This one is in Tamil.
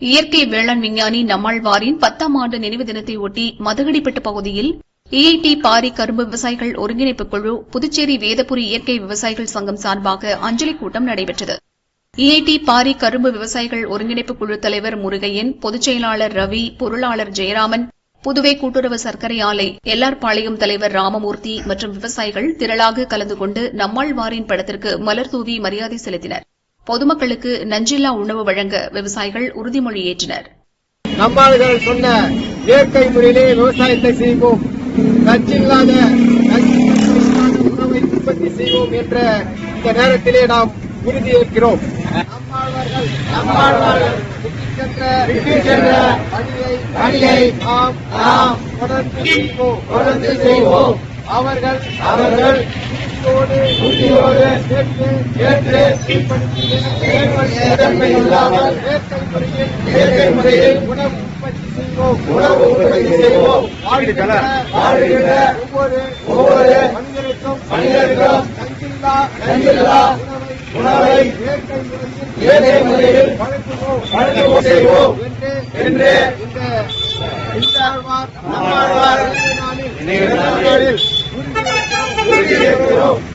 இயற்கை வேளாண் விஞ்ஞானி நம்மாழ்வாரின் பத்தாம் ஆண்டு நினைவு தினத்தை ஒட்டி பகுதியில் இஐடி பாரி கரும்பு விவசாயிகள் ஒருங்கிணைப்பு குழு புதுச்சேரி வேதபுரி இயற்கை விவசாயிகள் சங்கம் சார்பாக அஞ்சலி கூட்டம் நடைபெற்றது. இஐடி பாரி கரும்பு விவசாயிகள் ஒருங்கிணைப்பு குழு தலைவர் முருகையன் பொதுச் செயலாளர் ரவி பொருளாளர் ஜெயராமன் புதுவை கூட்டுறவு சர்க்கரை ஆலை எல்ஆர்பாளையம் தலைவர் ராமமூர்த்தி மற்றும் விவசாயிகள் திரளாக கலந்து கொண்டு நம்மாழ்வாரின் படத்திற்கு மலர் தூவி மரியாதை செலுத்தினர். பொதுமக்களுக்கு நஞ்சில்லா உணவு வழங்க விவசாயிகள் உறுதிமொழி ஏற்றனர். நம்மாழ்கள் சொன்ன இயற்கை முறையிலே விவசாயத்தை செய்வோம். நச்சில்லாத உணவை உற்பத்தி செய்வோம் என்ற இந்த நேரத்திலே நாம் உறுதியேற்கிறோம் அவர்கள் அவர்கள் உறுதியோடு உறுதியோடு ஏற்று செயல்படுத்திய இல்லாமல் இயற்கை முறையில் இயற்கை முறையில் உணவு உற்பத்தி செய்வோம். உணவு உற்பத்தி செய்வோம். வாழ்கின்ற வாழ்கின்ற ஒவ்வொரு ஒவ்வொரு மனிதனுக்கும் மனிதனுக்கும் நஞ்சில்லா நஞ்சில்லா உணவை இயற்கை முறையில் இயற்கை முறையில் வழங்குவோம். வழங்குவோம் செய்வோம். என்று இந்த நாளில் உறுதியேற்கிறோம் உறுதியேற்கிறோம்